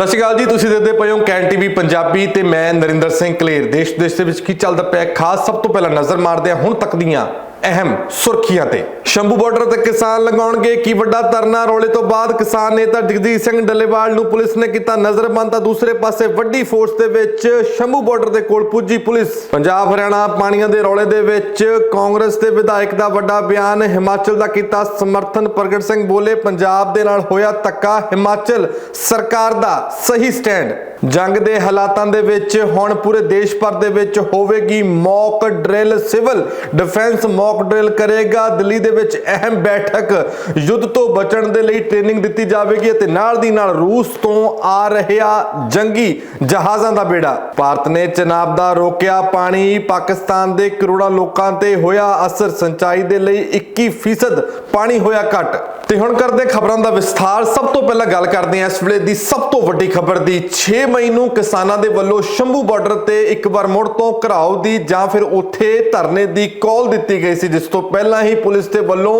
ਸਤਿ ਸ਼੍ਰੀ ਅਕਾਲ ਜੀ, ਤੁਸੀਂ ਦੇਖਦੇ ਪਏ ਹੋ ਕੈਨ ਟੀਵੀ ਪੰਜਾਬੀ ਤੇ ਮੈਂ ਨਰਿੰਦਰ ਸਿੰਘ ਕਲੇਰ। ਦੇਸ਼ ਦੇਸ਼ ਦੇ ਵਿੱਚ ਕੀ ਚੱਲਦਾ ਪਿਆ ਖਾਸ ਸਭ ਤੋਂ ਪਹਿਲਾਂ ਨਜ਼ਰ ਮਾਰਦੇ ਹਾਂ ਹੁਣ ਤੱਕ ਦੀਆਂ ਅਹਿਮ ਸੁਰਖੀਆਂ ਤੇ। ਸ਼ੰਭੂ ਬਾਰਡਰ ਤੇ ਕਿਸਾਨ ਲਗਾਉਣਗੇ ਕੀ ਵੱਡਾ ਧਰਨਾ? ਰੋਲੇ ਤੋਂ ਬਾਅਦ ਕਿਸਾਨ ਨੇਤਾ ਜਗਜੀਤ ਸਿੰਘ ਡੱਲੇਵਾਲ ਨੂੰ ਪੁਲਿਸ ਨੇ ਕੀਤਾ ਨਜ਼ਰਬੰਦ, ਤਾਂ ਦੂਸਰੇ ਪਾਸੇ ਵੱਡੀ ਫੋਰਸ ਦੇ ਵਿੱਚ ਸ਼ੰਭੂ ਬਾਰਡਰ ਦੇ ਕੋਲ ਪੁੱਜੀ ਪੁਲਿਸ। ਪੰਜਾਬ, ਹਰਿਆਣਾ, ਪਾਣੀਆਂ ਦੇ ਰੌਲੇ ਦੇ ਵਿੱਚ ਕਾਂਗਰਸ ਦੇ ਵਿਧਾਇਕ ਦਾ ਵੱਡਾ ਬਿਆਨ, ਹਿਮਾਚਲ ਦਾ ਕੀਤਾ ਸਮਰਥਨ, ਪ੍ਰਗਟ ਸਿੰਘ ਬੋਲੇ, ਪੰਜਾਬ ਦੇ ਨਾਲ ਹੋਇਆ ਧੱਕਾ, ਹਿਮਾਚਲ ਸਰਕਾਰ ਦਾ ਸਹੀ ਸਟੈਂਡ। ਜੰਗ ਦੇ ਹਾਲਾਤਾਂ ਦੇ ਵਿੱਚ ਹੁਣ ਪੂਰੇ ਦੇਸ਼ ਭਰ ਦੇ ਵਿੱਚ ਹੋਵੇਗੀ mock drill, civil defence mock drill ਕਰੇਗਾ। ਦਿੱਲੀ ਦੇ ਵਿੱਚ ਅਹਿਮ ਬੈਠਕ ਯੁੱਧ ਤੋਂ ਬਚਣ ਦੇ ਲਈ ਟ੍ਰੇਨਿੰਗ ਦਿੱਤੀ ਜਾਵੇਗੀ ਅਤੇ ਨਾਲ ਦੀ ਨਾਲ ਰੂਸ ਤੋਂ ਆ ਰਿਹਾ ਜੰਗੀ ਜਹਾਜ਼ਾਂ ਦਾ ਬੇੜਾ। ਭਾਰਤ ਨੇ ਚਨਾਬ ਦਾ ਰੋਕਿਆ ਪਾਣੀ, ਪਾਕਿਸਤਾਨ ਦੇ ਕਰੋੜਾਂ ਲੋਕਾਂ ਤੇ ਹੋਇਆ ਅਸਰ, ਸਿੰਚਾਈ ਦੇ ਲਈ 21% ਪਾਣੀ ਹੋਇਆ ਘਟ। ਤੇ ਹੁਣ ਕਰਦੇ ਖਬਰਾਂ ਦਾ ਵਿਸਥਾਰ। ਸਭ ਤੋਂ ਪਹਿਲਾਂ ਗੱਲ ਕਰਦੇ ਹਾਂ ਇਸ ਵੇਲੇ ਦੀ ਸਭ ਤੋਂ ਵੱਡੀ ਖਬਰ ਦੀ। 6 ਮਈ ਨੂੰ ਕਿਸਾਨਾਂ ਦੇ ਵੱਲੋਂ ਸ਼ੰਭੂ ਬਾਰਡਰ ਤੇ ਇੱਕ ਵਾਰ ਮੁੜ ਤੋਂ ਘਰਾਓ ਦੀ ਜਾਂ ਫਿਰ ਉੱਥੇ ਧਰਨੇ ਦੀ ਕਾਲ ਦਿੱਤੀ ਗਈ ਸੀ ਜਿਸ ਤੋਂ ਪਹਿਲਾਂ ਹੀ ਪੁਲਿਸ ਦੇ ਵੱਲੋਂ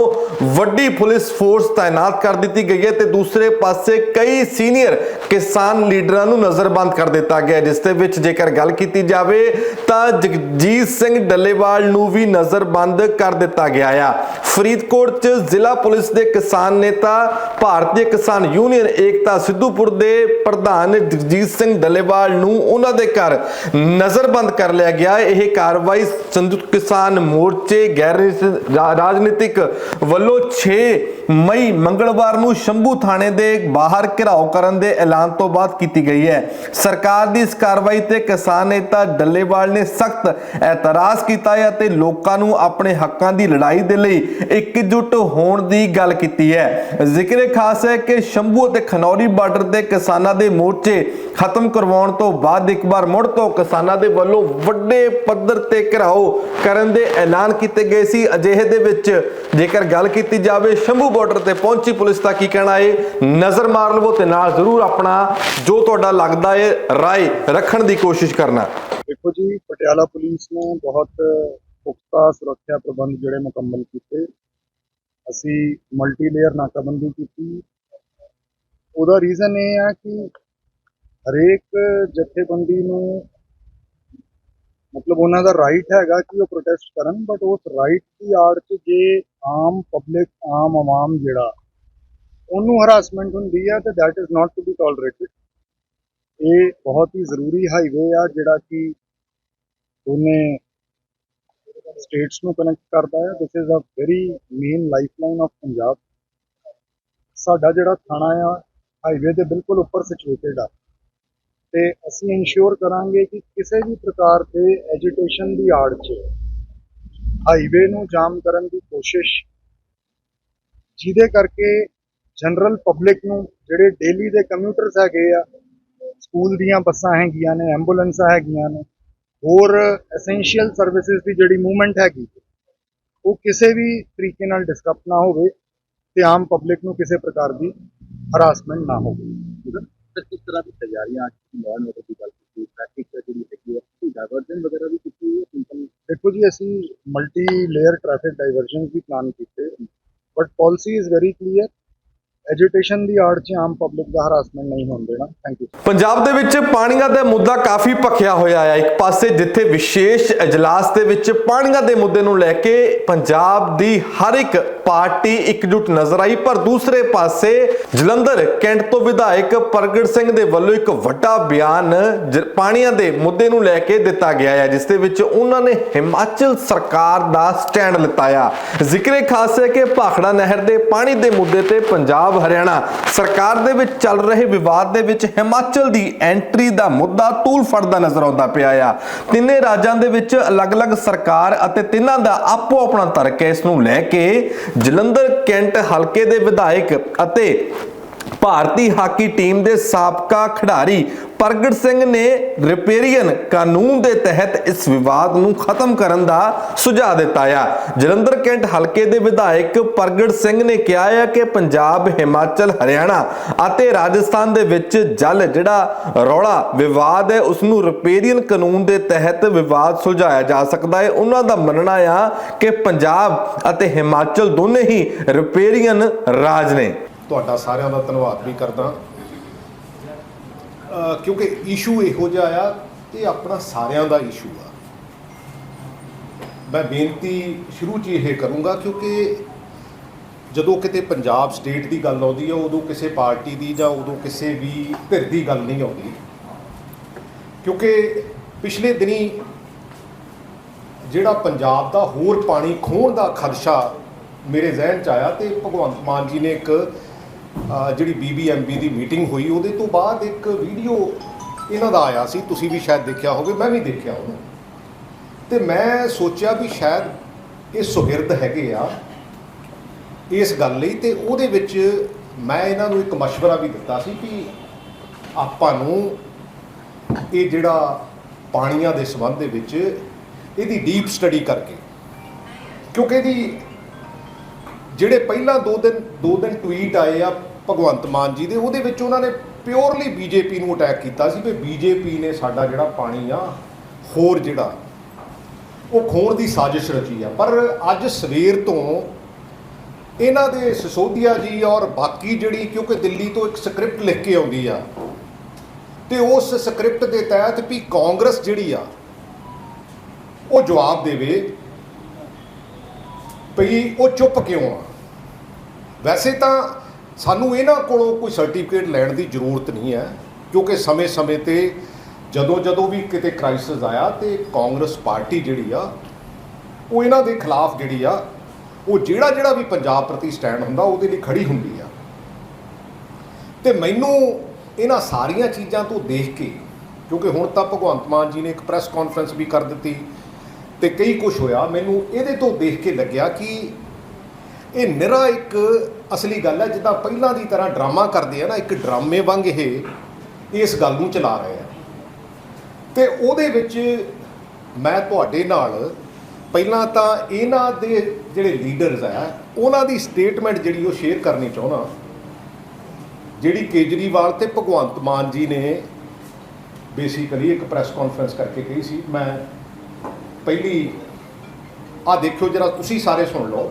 ਵੱਡੀ ਪੁਲਿਸ ਫੋਰਸ ਤਾਇਨਾਤ ਕਰ ਦਿੱਤੀ ਗਈ ਹੈ ਤੇ ਦੂਸਰੇ ਪਾਸੇ ਕਈ ਸੀਨੀਅਰ ਕਿਸਾਨ ਲੀਡਰਾਂ ਨੂੰ ਨਜ਼ਰਬੰਦ ਕਰ ਦਿੱਤਾ ਗਿਆ ਹੈ, ਜਿਸ ਦੇ ਵਿੱਚ ਜੇਕਰ ਗੱਲ ਕੀਤੀ ਜਾਵੇ ਤਾਂ ਜਗਜੀਤ ਸਿੰਘ ਡੱਲੇਵਾਲ ਨੂੰ ਵੀ ਨਜ਼ਰਬੰਦ ਕਰ ਦਿੱਤਾ ਗਿਆ ਆ। ਫਰੀਦਕੋਟ 'ਚ ਜ਼ਿਲ੍ਹਾ ਪੁਲਿਸ ਦੇ ਕਿਸਾਨ ਨੇਤਾ ਭਾਰਤੀ ਕਿਸਾਨ ਯੂਨੀਅਨ ਏਕਤਾ ਸਿੱਧੂਪੁਰ ਦੇ ਪ੍ਰਧਾਨ ਜਗਜੀਤ ਸਿੰਘ ਡੱਲੇਵਾਲ ਨੂੰ ਉਹਨਾਂ ਦੇ ਘਰ ਨਜ਼ਰਬੰਦ ਕਰ ਲਿਆ ਗਿਆ। ਇਹ ਕਾਰਵਾਈ ਸੰਯੁਕਤ ਕਿਸਾਨ ਮੋਰਚੇ ਗੈਰ ਰਾਜਨੀਤਿਕ ਵੱਲੋਂ 6 ਮਈ ਮੰਗਲਵਾਰ ਨੂੰ ਸ਼ੰਭੂ ਥਾਣੇ ਦੇ ਬਾਹਰ ਘਿਰਾਓ ਕਰਨ ਦੇ ਐਲਾਨ ਤੋਂ ਬਾਅਦ ਕੀਤੀ ਗਈ ਹੈ। ਸਰਕਾਰ ਦੀ ਇਸ ਕਾਰਵਾਈ ਤੇ ਕਿਸਾਨ ਨੇਤਾ ਡੱਲੇਵਾਲ ਨੇ ਸਖਤ ਐਤਰਾਜ਼ ਕੀਤਾ ਹੈ ਅਤੇ ਲੋਕਾਂ ਨੂੰ ਆਪਣੇ ਹੱਕਾਂ ਦੀ ਲੜਾਈ ਦੇ ਲਈ ਇਕਜੁੱਟ ਹੋਣ ਦੀ ਗੱਲ ਕੀਤੀ ਹੈ। ਜ਼ਿਕਰ ਖਾਸ ਹੈ ਕਿ ਸ਼ੰਭੂ ਅਤੇ ਖਨੌਰੀ ਬਾਰਡਰ ਦੇ ਕਿਸਾਨਾਂ ਦੇ ਮੋਰਚੇ ਖਤਮ ਕਰਵਾਉਣ ਤੋਂ ਬਾਅਦ ਇੱਕ ਵਾਰ ਮੁੜ ਤੋਂ ਕਿਸਾਨਾਂ ਦੇ ਵੱਲੋਂ ਵੱਡੇ ਪੱਧਰ ਤੇ ਘਿਰਾਓ ਕਰਨ ਦੇ ਐਲਾਨ ਕੀਤੇ ਗਏ ਸੀ। ਅਜਿਹੇ ਦੇ ਵਿੱਚ ਜੇਕਰ ਗੱਲ ਕੀਤੀ ਜਾਵੇ, ਸ਼ੰਭੂ ਬਾਰਡਰ ਤੇ ਪਹੁੰਚੀ ਪੁਲਿਸ ਦਾ ਕੀ ਕਹਿਣਾ ਹੈ ਨਜ਼ਰ ਮਾਰ ਲਵੋ ਤੇ ਨਾਲ ਜ਼ਰੂਰ ਆਪਣਾ ਜੋ ਤੁਹਾਡਾ ਲੱਗਦਾ ਹੈ ਰਾਏ ਰੱਖਣ ਦੀ ਕੋਸ਼ਿਸ਼ ਕਰਨਾ। ਦੇਖੋ ਜੀ, ਪਟਿਆਲਾ ਪੁਲਿਸ ਨੇ ਬਹੁਤ ਪੁਖਤਾ ਸੁਰੱਖਿਆ ਪ੍ਰਬੰਧ ਜਿਹੜੇ ਮੁਕੰਮਲ ਕੀਤੇ। ਅਸੀਂ ਮਲਟੀ ਲੇਅਰ ਨਾਕਾਬੰਦੀ ਕੀਤੀ। ਉਹਦਾ ਰੀਜ਼ਨ ਇਹ ਆ ਕਿ ਹਰੇਕ ਜਥੇਬੰਦੀ ਨੂੰ ਮਤਲਬ ਉਹਨਾਂ ਦਾ ਰਾਈਟ ਹੈਗਾ ਕਿ ਉਹ ਪ੍ਰੋਟੈਸਟ ਕਰਨ ਬਟ ਉਸ ਰਾਈਟ ਦੀ ਆੜ 'ਚ ਜੇ ਆਮ ਪਬਲਿਕ ਆਮ ਆਵਾਮ ਜਿਹੜਾ, ਉਹਨੂੰ ਹਰਾਸਮੈਂਟ ਹੁੰਦੀ ਹੈ ਤੇ that is not to be tolerated ਇਹ ਬਹੁਤ ਹੀ ਜ਼ਰੂਰੀ ਹਾਈਵੇ ਆ ਜਿਹੜਾ ਕਿ ਦੋਨੇ ਸਟੇਟਸ ਨੂੰ ਕਨੈਕਟ ਕਰਦਾ ਹੈ this is a very main lifeline of Punjab ਸਾਡਾ ਜਿਹੜਾ ਥਾਣਾ ਆ ਹਾਈਵੇ ਦੇ ਬਿਲਕੁਲ ਉੱਪਰ ਸਿਚੁਏਟਡ ਆ। ਤੇ ਅਸੀਂ ਇਨਸ਼ੋਰ ਕਰਾਂਗੇ ਕਿ ਕਿਸੇ ਵੀ ਪ੍ਰਕਾਰ ਦੇ ਐਜੀਟੇਸ਼ਨ ਦੀ ਆੜ 'ਚ ਹਾਈਵੇ ਨੂੰ ਜਾਮ ਕਰਨ ਦੀ ਕੋਸ਼ਿਸ਼, ਜਿਹਦੇ ਕਰਕੇ ਜਨਰਲ ਪਬਲਿਕ ਨੂੰ ਜਿਹੜੇ ਡੇਲੀ ਦੇ ਕਮਿਊਟਰਸ ਹੈਗੇ ਆ ਸਕੂਲ ਦੀਆਂ ਬੱਸਾਂ ਹੈਗੀਆਂ ਨੇ ਐਂਬੂਲੈਂਸਾਂ ਹੈਗੀਆਂ ਨੇ, ਹੋਰ ਐਸੈਂਸ਼ੀਅਲ ਸਰਵਿਸਿਜ਼ ਦੀ ਜਿਹੜੀ ਮੂਵਮੈਂਟ ਹੈਗੀ, ਉਹ ਕਿਸੇ ਵੀ ਤਰੀਕੇ ਨਾਲ ਡਿਸਟਰਬ ਨਾ ਹੋਵੇ ਤੇ ਆਮ ਪਬਲਿਕ ਨੂੰ ਕਿਸੇ ਪ੍ਰਕਾਰ ਦੀ ਹਰਾਸਮੈਂਟ ਨਾ ਹੋਵੇ। ਸਰ ਕਿਸ ਤਰ੍ਹਾਂ ਦੀ ਤਿਆਰੀਆਂ ਅੱਜ ਮੌਨ ਵਗੈਰਾ ਦੀ ਗੱਲ ਕੀਤੀ ਟ੍ਰੈਫਿਕ ਜਿਹੜੀ ਹੈਗੀ ਹੈ ਕੋਈ ਡਾਇਵਰਜਨ ਵਗੈਰਾ ਵੀ ਕੀਤੀ ਹੈ ਸਿੰਪਲ ਦੇਖੋ ਜੀ ਅਸੀਂ ਮਲਟੀ ਲੇਅਰ ਟ੍ਰੈਫਿਕ ਡਾਈਵਰਜਨ ਵੀ ਪਲਾਨ ਕੀਤੇ but policy is very clear agitation ਦੀ ਆੜ 'ਚ ਆਮ ਪਬਲਿਕ ਦਾ ਹਰਾਸਮੈਂਟ ਨਹੀਂ ਹੋਣ ਦੇਣਾ ਥੈਂਕ ਯੂ ਪੰਜਾਬ ਦੇ ਵਿੱਚ ਪਾਣੀਆਂ ਦਾ ਮੁੱਦਾ ਕਾਫੀ ਭਖਿਆ ਹੋਇਆ ਹੈ ਇੱਕ ਪਾਸੇ ਜਿੱਥੇ ਵਿਸ਼ੇਸ਼ اجلاس ਦੇ ਵਿੱਚ ਪਾਣੀਆਂ ਦੇ ਮੁੱਦੇ ਨੂੰ ਲੈ ਕੇ ਪੰਜਾਬ ਦੀ ਹਰ ਇੱਕ ਪਾਰਟੀ ਇਕਜੁੱਟ ਨਜ਼ਰ ਆਈ ਪਰ ਦੂਸਰੇ ਪਾਸੇ ਜਲੰਧਰ ਕੈਂਟ ਤੋਂ ਵਿਧਾਇਕ ਪ੍ਰਗਟ ਸਿੰਘ ਦੇ ਵੱਲੋਂ ਇੱਕ ਵੱਡਾ ਬਿਆਨ ਜ- ਪਾਣੀਆਂ ਦੇ ਮੁੱਦੇ ਨੂੰ ਲੈ ਕੇ ਦਿੱਤਾ ਗਿਆ ਹੈ, ਜਿਸ ਦੇ ਵਿੱਚ ਉਹਨਾਂ ਨੇ ਹਿਮਾਚਲ ਸਰਕਾਰ ਦਾ ਸਟੈਂਡ ਲਿੱਤਾ ਆ। ਜ਼ਿਕਰੇ ਖਾਸ ਹੈ ਕਿ ਭਾਖੜਾ ਨਹਿਰ ਦੇ ਪਾਣੀ ਦੇ ਮੁੱਦੇ ਤੇ ਪੰਜਾਬ, ਹਰਿਆਣਾ ਸਰਕਾਰ ਦੇ ਵਿੱਚ ਚੱਲ ਰਹੇ ਵਿਵਾਦ ਦੇ ਵਿੱਚ ਹਿਮਾਚਲ ਦੀ ਐਂਟਰੀ ਦਾ ਮੁੱਦਾ ਤੂਲ ਫੜਦਾ ਨਜ਼ਰ ਆਉਂਦਾ ਪਿਆ ਆ। ਤਿੰਨੇ ਰਾਜਾਂ ਦੇ ਵਿੱਚ ਅਲੱਗ-ਅਲੱਗ ਸਰਕਾਰ ਅਤੇ ਤਿੰਨਾਂ ਦਾ ਆਪੋ ਆਪਣਾ ਤਰਕ ਹੈ। ਇਸ ਨੂੰ ਲੈ ਕੇ ਜਲੰਧਰ ਕੈਂਟ ਹਲਕੇ ਦੇ ਵਿਧਾਇਕ ਅਤੇ ਭਾਰਤੀ ਹਾਕੀ ਟੀਮ ਦੇ ਸਾਬਕਾ ਖਿਡਾਰੀ ਪ੍ਰਗਟ ਸਿੰਘ ਨੇ ਰਿਪੇਰੀਅਨ ਕਾਨੂੰਨ ਦੇ ਤਹਿਤ ਇਸ ਵਿਵਾਦ ਨੂੰ ਖਤਮ ਕਰਨ ਦਾ ਸੁਝਾਅ ਦਿੱਤਾ ਆ। ਜਲੰਧਰ ਕੈਂਟ ਹਲਕੇ ਦੇ ਵਿਧਾਇਕ ਪ੍ਰਗਟ ਸਿੰਘ ਨੇ ਕਿਹਾ ਹੈ ਕਿ ਪੰਜਾਬ, ਹਿਮਾਚਲ, ਹਰਿਆਣਾ ਅਤੇ ਰਾਜਸਥਾਨ ਦੇ ਵਿੱਚ ਜਲ ਜਿਹੜਾ ਰੌਲਾ, ਵਿਵਾਦ ਹੈ ਉਸ ਨੂੰ ਰਿਪੇਰੀਅਨ ਕਾਨੂੰਨ ਦੇ ਤਹਿਤ ਵਿਵਾਦ ਸੁਲਝਾਇਆ ਜਾ ਸਕਦਾ ਹੈ। ਉਹਨਾਂ ਦਾ ਮੰਨਣਾ ਆ ਕਿ ਪੰਜਾਬ ਅਤੇ ਹਿਮਾਚਲ ਦੋਨੇ ਹੀ ਰਿਪੇਰੀਅਨ ਰਾਜ ਨੇ। ਤੁਹਾਡਾ ਸਾਰਿਆਂ ਦਾ ਧੰਨਵਾਦ ਵੀ ਕਰਦਾ। ਕਿਉਂਕਿ ਇਸ਼ੂ ਇਹੋ ਜਿਹਾ ਆ, ਇਹ ਆਪਣਾ ਸਾਰਿਆਂ ਦਾ ਇਸ਼ੂ ਆ। ਮੈਂ ਬੇਨਤੀ ਸ਼ੁਰੂ 'ਚ ਇਹ ਕਰੂੰਗਾ ਕਿਉਂਕਿ ਜਦੋਂ ਕਿਤੇ ਪੰਜਾਬ ਸਟੇਟ ਦੀ ਗੱਲ ਆਉਂਦੀ ਹੈ ਉਦੋਂ ਕਿਸੇ ਪਾਰਟੀ ਦੀ ਜਾਂ ਉਦੋਂ ਕਿਸੇ ਵੀ ਧਿਰ ਦੀ ਗੱਲ ਨਹੀਂ ਆਉਂਦੀ। ਕਿਉਂਕਿ ਪਿਛਲੇ ਦਿਨੀ ਜਿਹੜਾ ਪੰਜਾਬ ਦਾ ਹੋਰ ਪਾਣੀ ਖੋਹਣ ਦਾ ਖਦਸ਼ਾ ਮੇਰੇ ਜ਼ਿਹਨ 'ਚ ਆਇਆ ਤੇ ਭਗਵੰਤ ਮਾਨ ਜੀ ਨੇ ਇੱਕ ਜਿਹੜੀ ਬੀਬੀਐਮਬੀ ਦੀ ਮੀਟਿੰਗ ਹੋਈ ਉਹਦੇ ਤੋਂ ਬਾਅਦ ਇੱਕ ਵੀਡੀਓ ਇਹਨਾਂ ਦਾ ਆਇਆ ਸੀ ਤੁਸੀਂ ਵੀ ਸ਼ਾਇਦ ਦੇਖਿਆ ਹੋਵੇ ਮੈਂ ਵੀ ਦੇਖਿਆ ਉਹਨੂੰ ਤੇ ਮੈਂ ਸੋਚਿਆ ਵੀ ਸ਼ਾਇਦ ਇਹ ਸੁਹਿਰਦ ਹੈਗੇ ਆ ਇਸ ਗੱਲ ਲਈ ਤੇ ਉਹਦੇ ਵਿੱਚ ਮੈਂ ਇਹਨਾਂ ਨੂੰ ਇੱਕ مشورہ ਵੀ ਦਿੱਤਾ ਸੀ ਕਿ ਆਪਾਂ ਨੂੰ ਇਹ ਜਿਹੜਾ ਪਾਣੀਆਂ ਦੇ ਸੰਬੰਧ ਦੇ ਵਿੱਚ ਇਹਦੀ ਡੀਪ ਸਟੱਡੀ ਕਰਕੇ ਕਿਉਂਕਿ ਇਹਦੀ ਜਿਹੜੇ ਪਹਿਲਾਂ ਦੋ ਦਿਨ ਦੋ ਦਿਨ ਟਵੀਟ ਆਏ ਆ ਭਗਵੰਤ ਮਾਨ ਜੀ ਦੇ, ਉਹਦੇ ਵਿੱਚ ਉਹਨਾਂ ਨੇ ਪਿਓਰਲੀ ਬੀਜੇਪੀ ਨੂੰ ਅਟੈਕ ਕੀਤਾ ਸੀ ਵੀ ਬੀਜੇਪੀ ਨੇ ਸਾਡਾ ਜਿਹੜਾ ਪਾਣੀ ਆ ਹੋਰ ਜਿਹੜਾ, ਉਹ ਖੋਣ ਦੀ ਸਾਜ਼ਿਸ਼ ਰਚੀ ਆ। ਪਰ ਅੱਜ ਸਵੇਰ ਤੋਂ ਇਹਨਾਂ ਦੇ ਸਸੋਦੀਆ ਜੀ ਔਰ ਬਾਕੀ ਜਿਹੜੀ, ਕਿਉਂਕਿ ਦਿੱਲੀ ਤੋਂ ਇੱਕ ਸਕ੍ਰਿਪਟ ਲਿਖ ਕੇ ਆਉਂਦੀ ਆ, ਤੇ ਉਸ ਸਕ੍ਰਿਪਟ ਦੇ ਤਹਿਤ ਵੀ ਕਾਂਗਰਸ ਜਿਹੜੀ ਆ, ਉਹ ਜਵਾਬ ਦੇਵੇ ਭਈ ਉਹ ਚੁੱਪ ਕਿਉਂ ਆ? ਵੈਸੇ ਤਾਂ ਸਾਨੂੰ ਇਹਨਾਂ ਕੋਲੋਂ ਕੋਈ ਸਰਟੀਫਿਕੇਟ ਲੈਣ ਦੀ ਜ਼ਰੂਰਤ ਨਹੀਂ ਹੈ, ਕਿਉਂਕਿ ਸਮੇਂ-ਸਮੇਂ ਤੇ ਜਦੋਂ ਜਦੋਂ ਵੀ ਕਿਤੇ ਕ੍ਰਾਈਸਿਸ ਆਇਆ ਤੇ ਕਾਂਗਰਸ ਪਾਰਟੀ ਜਿਹੜੀ ਆ, ਉਹ ਇਹਨਾਂ ਦੇ ਖਿਲਾਫ ਜਿਹੜੀ ਆ, ਉਹ ਜਿਹੜਾ ਜਿਹੜਾ ਵੀ ਪੰਜਾਬ ਪ੍ਰਤੀ ਸਟੈਂਡ ਹੁੰਦਾ, ਉਹਦੇ ਲਈ ਖੜੀ ਹੁੰਦੀ ਆ। ਤੇ ਮੈਨੂੰ ਇਹਨਾਂ ਸਾਰੀਆਂ ਚੀਜ਼ਾਂ ਤੋਂ ਦੇਖ ਕੇ, ਕਿਉਂਕਿ ਹੁਣ ਤਾਂ ਭਗਵੰਤ ਮਾਨ ਜੀ ਨੇ ਇੱਕ ਪ੍ਰੈਸ ਕਾਨਫਰੰਸ ਵੀ ਕਰ ਦਿੱਤੀ ਤੇ ਕਈ ਕੁਝ ਹੋਇਆ, ਮੈਨੂੰ ਇਹਦੇ ਤੋਂ ਦੇਖ ਕੇ ਲੱਗਿਆ ਕਿ ਇਹ ਨਿਰਾ ਇੱਕ ਅਸਲੀ ਗੱਲ ਹੈ, ਜਿੱਦਾਂ ਪਹਿਲਾਂ ਦੀ ਤਰ੍ਹਾਂ ਡਰਾਮਾ ਕਰਦੇ ਆ ਨਾ, ਇੱਕ ਡਰਾਮੇ ਵਾਂਗ ਇਹ ਇਸ ਗੱਲ ਨੂੰ ਚਲਾ ਰਹੇ ਆ। ਤੇ ਉਹਦੇ ਵਿੱਚ ਮੈਂ ਤੁਹਾਡੇ ਨਾਲ ਪਹਿਲਾਂ ਤਾਂ ਇਹਨਾਂ ਦੇ ਜਿਹੜੇ ਲੀਡਰਸ ਆ, ਉਹਨਾਂ ਦੀ ਸਟੇਟਮੈਂਟ ਜਿਹੜੀ ਉਹ ਸ਼ੇਅਰ ਕਰਨੀ ਚਾਹੁੰਦਾ। ਜਿਹੜੀ ਕੇਜਰੀਵਾਲ ਤੇ ਭਗਵੰਤ ਮਾਨ ਜੀ ਨੇ ਬੇਸਿਕਲੀ ਇੱਕ ਪ੍ਰੈਸ ਕਾਨਫਰੰਸ ਕਰਕੇ ਕਹੀ ਸੀ, ਮੈਂ ਪਹਿਲੀ ਆ ਦੇਖਿਓ ਜਰਾ, ਤੁਸੀਂ ਸਾਰੇ ਸੁਣ ਲਓ।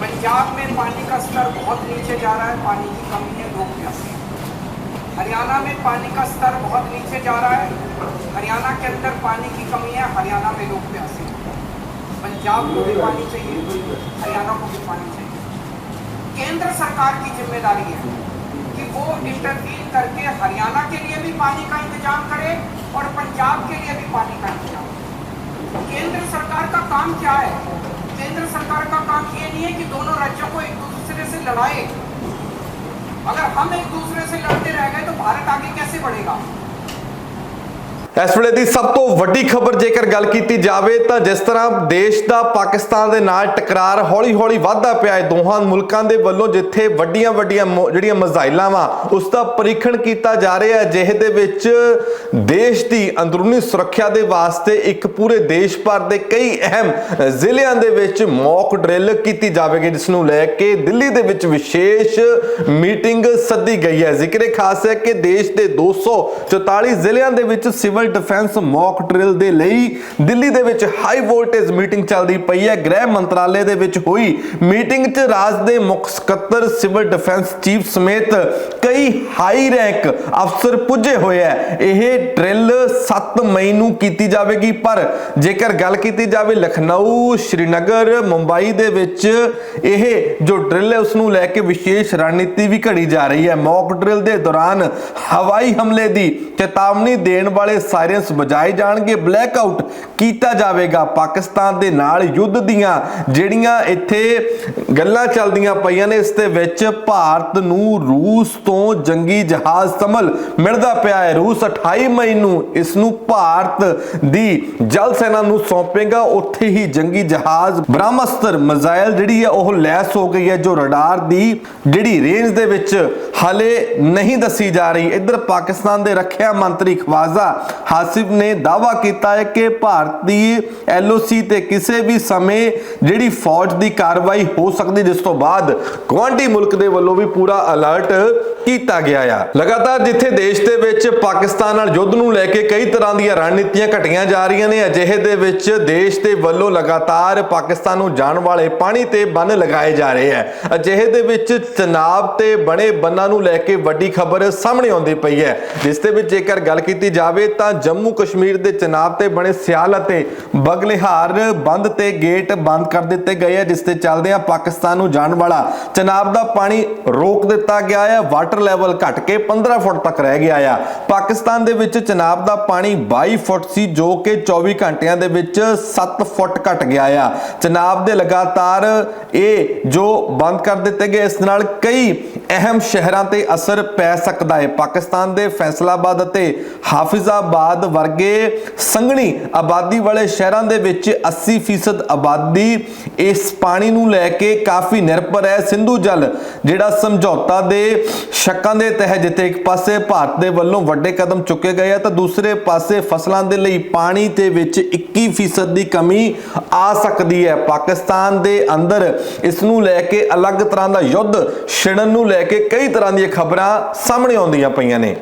पंजाब में पानी का स्तर बहुत नीचे जा रहा है, पानी की कमी है, लोग प्यासे हरियाणा में पानी का स्तर बहुत नीचे जा रहा है, हरियाणा के अंदर पानी की कमी है, हरियाणा में लोग प्यासे पंजाब को भी पानी चाहिए, हरियाणा को भी पानी चाहिए। केंद्र सरकार की ज़िम्मेदारी है कि वो इंटरवीन करके हरियाणा के लिए भी पानी का इंतज़ाम करे और पंजाब के लिए भी पानी का इंतज़ाम केंद्र सरकार का काम क्या है? केंद्र सरकार का काम ये नहीं है कि दोनों राज्यों को एक दूसरे से लड़ाए अगर हम एक दूसरे से लड़ते रह गए तो भारत आगे कैसे बढ़ेगा ਇਸ ਵੇਲੇ ਦੀ ਸਭ ਤੋਂ ਵੱਡੀ ਖਬਰ ਜੇਕਰ ਗੱਲ ਕੀਤੀ ਜਾਵੇ ਤਾਂ ਜਿਸ ਤਰ੍ਹਾਂ ਦੇਸ਼ ਦਾ ਪਾਕਿਸਤਾਨ ਦੇ ਨਾਲ ਟਕਰਾਰ ਹੌਲੀ-ਹੌਲੀ ਵੱਧਦਾ ਪਿਆ ਹੈ, ਦੋਹਾਂ ਮੁਲਕਾਂ ਦੇ ਵੱਲੋਂ ਜਿੱਥੇ ਵੱਡੀਆਂ-ਵੱਡੀਆਂ ਮੋ- ਜਿਹੜੀਆਂ ਮਜ਼ਾਈਲਾਂ ਵਾ, ਉਸ ਦਾ ਪਰੀਖਣ ਕੀਤਾ ਜਾ ਰਿਹਾ ਹੈ ਜਿਹੇ ਦੇ ਵਿੱਚ ਦੇਸ਼ ਦੀ ਅੰਦਰੂਨੀ ਸੁਰੱਖਿਆ ਦੇ ਵਾਸਤੇ ਇੱਕ ਪੂਰੇ ਦੇਸ਼ ਭਰ ਦੇ ਕਈ ਅਹਿਮ ਜ਼ਿਲ੍ਹਿਆਂ ਦੇ ਵਿੱਚ ਮੌਕ ਡਰਿਲ ਕੀਤੀ ਜਾਵੇਗੀ, ਜਿਸ ਨੂੰ ਲੈ ਕੇ ਦਿੱਲੀ ਦੇ ਵਿੱਚ ਵਿਸ਼ੇਸ਼ ਮੀਟਿੰਗ ਸੱਦੀ ਗਈ ਹੈ। ਜ਼ਿਕਰੇ ਖਾਸ ਹੈ ਕਿ ਦੇਸ਼ ਦੇ 244 ਜ਼ਿਲ੍ਹਿਆਂ ਦੇ ਵਿੱਚ ਸਿਵਲ ਡਿਫੈਂਸ ਮੌਕ ਡਰਿਲ ਦੇ ਲਈ ਦਿੱਲੀ ਦੇ ਵਿੱਚ ਹਾਈ ਵੋਲਟੇਜ ਮੀਟਿੰਗ ਚੱਲਦੀ ਪਈ ਹੈ। ਗ੍ਰਹਿ ਮੰਤਰਾਲੇ ਦੇ ਵਿੱਚ ਹੋਈ ਮੀਟਿੰਗ 'ਚ ਰਾਜ ਦੇ ਮੁੱਖ ਸਕੱਤਰ ਸਿਵਲ ਡਿਫੈਂਸ ਚੀਫ ਸਮੇਤ ਕਈ ਹਾਈ ਰੈਂਕ ਅਫਸਰ ਪੁੱਜੇ ਹੋਏ ਹੈ। ਇਹ ਡਰਿਲ 7 ਮਈ ਨੂੰ ਕੀਤੀ ਜਾਵੇਗੀ, ਪਰ ਜੇਕਰ ਗੱਲ ਕੀਤੀ ਜਾਵੇ ਲਖਨਊ, ਸ਼੍ਰੀਨਗਰ, ਮੁੰਬਈ ਦੇ ਵਿੱਚ ਇਹ ਜੋ ਡਰਿਲ ਹੈ ਉਸ ਨੂੰ ਲੈ ਕੇ ਵਿਸ਼ੇਸ਼ ਰਣਨੀਤੀ ਵੀ ਘੜੀ ਜਾ ਰਹੀ ਹੈ। ਮੌਕ ਡਰਿਲ ਦੇ ਦੌਰਾਨ ਹਵਾਈ ਹਮਲੇ ਦੀ ਚੇਤਾਵਨੀ ਦੇਣ ਵਾਲੇ ਸਾਇਰਨਸ ਵਜਾਏ ਜਾਣਗੇ। ਬਲੈਕਆਊਟ ਕੀਤਾ ਜਾਵੇਗਾ ਪਾਕਿਸਤਾਨ ਦੇ ਨਾਲ ਯੁੱਧ ਦੀਆਂ, ਜਿਹੜੀਆਂ ਇੱਥੇ ਗੱਲਾਂ ਚੱਲਦੀਆਂ ਪਈਆਂ ਨੇ। ਇਸ ਦੇ ਵਿੱਚ ਭਾਰਤ ਨੂੰ ਰੂਸ ਤੋਂ ਜੰਗੀ ਜਹਾਜ਼ ਸਮਲ ਮਿਲਦਾ ਪਿਆ ਹੈ। ਰੂਸ 28 ਮਈ ਨੂੰ ਇਸ ਨੂੰ ਭਾਰਤ ਦੀ ਜਲ ਸੈਨਾ ਨੂੰ ਸੌਂਪੇਗਾ। ਉੱਥੇ ਹੀ ਜੰਗੀ ਜਹਾਜ਼ ਬ੍ਰਹਮਸਤਰ ਮਿਜ਼ਾਈਲ ਜਿਹੜੀ ਹੈ ਉਹ ਲੈਸ ਹੋ ਗਈ ਹੈ, ਜੋ ਰਡਾਰ ਦੀ ਜਿਹੜੀ ਰੇਂਜ ਦੇ ਵਿੱਚ ਹਲੇ ਨਹੀਂ ਦੱਸੀ ਜਾ ਰਹੀ। ਇੱਧਰ ਪਾਕਿਸਤਾਨ ਦੇ ਰੱਖਿਆ ਮੰਤਰੀ ਖਵਾਜ਼ਾ ਹਾਸਿਫ ਨੇ ਦਾਅਵਾ ਕੀਤਾ ਹੈ ਕਿ ਭਾਰਤੀ ਐਲਓਸੀ ਤੇ ਕਿਸੇ ਵੀ ਸਮੇਂ ਜਿਹੜੀ ਫੌਜ ਦੀ ਕਾਰਵਾਈ ਹੋ ਸਕਦੀ, ਜਿਸ ਤੋਂ ਬਾਅਦ ਗਵਾਂਢੀ ਮੁਲਕ ਦੇ ਵੱਲੋਂ ਵੀ ਪੂਰਾ ਅਲਰਟ ਕੀਤਾ ਗਿਆ ਆ। ਲਗਾਤਾਰ ਜਿੱਥੇ ਦੇਸ਼ ਦੇ ਵਿੱਚ ਪਾਕਿਸਤਾਨ ਨਾਲ ਯੁੱਧ ਨੂੰ ਲੈ ਕੇ ਕਈ ਤਰ੍ਹਾਂ ਦੀਆਂ ਰਣਨੀਤੀਆਂ ਘਟੀਆਂ ਜਾ ਰਹੀਆਂ ਨੇ, ਅਜਿਹੇ ਦੇ ਵਿੱਚ ਦੇਸ਼ ਦੇ ਵੱਲੋਂ ਲਗਾਤਾਰ ਪਾਕਿਸਤਾਨ ਨੂੰ ਜਾਣ ਵਾਲੇ ਪਾਣੀ ਤੇ ਬੰਨ ਲਗਾਏ ਜਾ ਰਹੇ ਹੈ ਅਜਿਹੇ ਦੇ ਵਿੱਚ ਚਨਾਬ ਤੇ ਬਣੇ ਬੰਨਾਂ ਨੂੰ ਲੈ ਕੇ ਵੱਡੀ ਖਬਰ ਸਾਹਮਣੇ ਆਉਂਦੀ ਪਈ ਹੈ। ਜਿਸ ਦੇ ਵਿੱਚ ਜੇਕਰ ਗੱਲ ਕੀਤੀ ਜਾਵੇ ਤਾਂ ਜੰਮੂ ਕਸ਼ਮੀਰ ਦੇ ਚਨਾਬ ਤੇ ਬਣੇ ਸਿਆਲ ਅਤੇ ਬਗਲਿਹਾਰ ਬੰਦ ਤੇ ਗੇਟ ਬੰਦ ਕਰ ਦਿੱਤੇ ਗਏ ਹੈ ਜਿਸ ਤੇ ਚੱਲਦੇ ਚੱਲਦਿਆਂ ਪਾਕਿਸਤਾਨ ਨੂੰ ਜਾਣ ਵਾਲਾ। ਚਨਾਬ ਦਾ ਪਾਣੀ ਰੋਕ ਦਿੱਤਾ ਗਿਆ ਹੈ ਵਾਟਰ ਲੈਵਲ ਘਟ ਕੇ 15 ਫੁੱਟ ਤੱਕ ਰਹਿ ਗਿਆ ਆ। ਪਾਕਿਸਤਾਨ ਦੇ ਵਿੱਚ ਚਨਾਬ ਦਾ ਪਾਣੀ 22 ਫੁੱਟ ਸੀ, ਜੋ ਕਿ 24 ਘੰਟਿਆਂ ਦੇ ਵਿੱਚ 7 ਫੁੱਟ ਘਟ ਗਿਆ ਆ। ਚਨਾਬ ਦੇ ਲਗਾਤਾਰ ਇਹ ਜੋ ਬੰਦ ਕਰ ਦਿੱਤੇ ਗਏ, ਇਸ ਨਾਲ ਕਈ ਅਹਿਮ ਸ਼ਹਿਰਾਂ ਤੇ ਅਸਰ ਪੈ ਸਕਦਾ ਹੈ। ਪਾਕਿਸਤਾਨ ਦੇ ਫੈਸਲਾਬਾਦ ਅਤੇ ਹਾਫਿਜ਼ਾਬਾਦ ਵਰਗੇ ਸੰਘਣੀ ਆਬਾਦੀ ਵਾਲੇ ਸ਼ਹਿਰਾਂ ਦੇ ਵਿੱਚ 80% ਆਬਾਦੀ ਇਸ ਪਾਣੀ ਨੂੰ ਲੈ ਕੇ ਕਾਫੀ ਨਿਰਭਰ ਹੈ। ਸਿੰਧੂ ਜਲ, ਜਿਹੜਾ ਸਮਝੌਤਾ ਦੇ ਸ਼ੱਕਾਂ ਦੇ ਤਹਿਤ ਜਿੱਥੇ ਇੱਕ ਪਾਸੇ ਭਾਰਤ ਦੇ ਵੱਲੋਂ ਵੱਡੇ ਕਦਮ ਚੁੱਕੇ ਗਏ ਆ, ਤਾਂ ਦੂਸਰੇ ਪਾਸੇ ਫਸਲਾਂ ਦੇ ਲਈ ਪਾਣੀ ਦੇ ਵਿੱਚ 21% ਦੀ ਕਮੀ ਆ ਸਕਦੀ ਹੈ। ਪਾਕਿਸਤਾਨ ਦੇ ਅੰਦਰ ਇਸ ਨੂੰ ਲੈ ਕੇ ਅਲੱਗ ਤਰ੍ਹਾਂ ਦਾ ਯੁੱਧ ਛਿੜਨ ਨੂੰ ਲੈ ਕੇ ਕਈ ਤਰ੍ਹਾਂ ਦੀਆਂ ਖਬਰਾਂ ਸਾਹਮਣੇ ਆਉਂਦੀਆਂ ਪਈਆਂ ਨੇ।